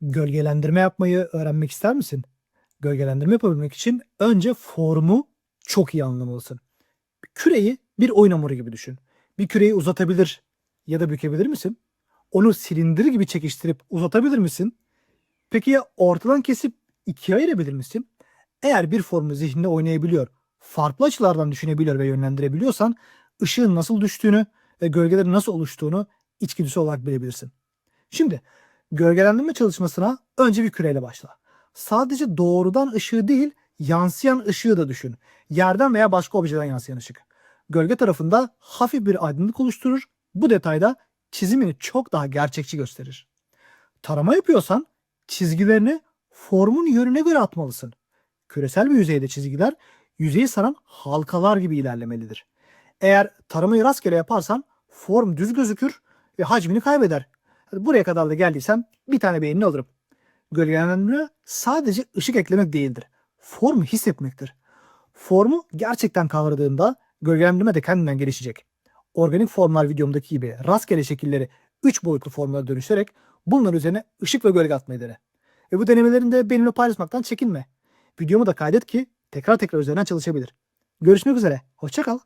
Gölgelendirme yapmayı öğrenmek ister misin? Gölgelendirme yapabilmek için önce formu çok iyi anlamalısın. Küreyi bir oyun hamuru gibi düşün. Bir küreyi uzatabilir ya da bükebilir misin? Onu silindir gibi çekiştirip uzatabilir misin? Peki ya ortadan kesip ikiye ayırabilir misin? Eğer bir formu zihninde oynayabiliyor, farklı açılardan düşünebiliyor ve yönlendirebiliyorsan ışığın nasıl düştüğünü ve gölgelerin nasıl oluştuğunu içgüdüsü olarak bilebilirsin. Şimdi gölgelendirme çalışmasına önce bir küreyle başla. Sadece doğrudan ışığı değil, yansıyan ışığı da düşün. Yerden veya başka objeden yansıyan ışık. Gölge tarafında hafif bir aydınlık oluşturur. Bu detayda çizimini çok daha gerçekçi gösterir. Tarama yapıyorsan çizgilerini formun yönüne göre atmalısın. Küresel bir yüzeyde çizgiler yüzeyi saran halkalar gibi ilerlemelidir. Eğer taramayı rastgele yaparsan form düz gözükür ve hacmini kaybeder. Buraya kadar da geldiysem bir tane beğenini alırım. Gölgelendirme sadece ışık eklemek değildir. Formu hissetmektir. Formu gerçekten kavradığında gölgelendirme de kendinden gelişecek. Organik formlar videomdaki gibi rastgele şekilleri 3 boyutlu formlara dönüşerek bunların üzerine ışık ve gölge atmayı dene. Ve bu denemelerini de benimle paylaşmaktan çekinme. Videomu da kaydet ki tekrar tekrar üzerinden çalışabilir. Görüşmek üzere. Hoşça kal.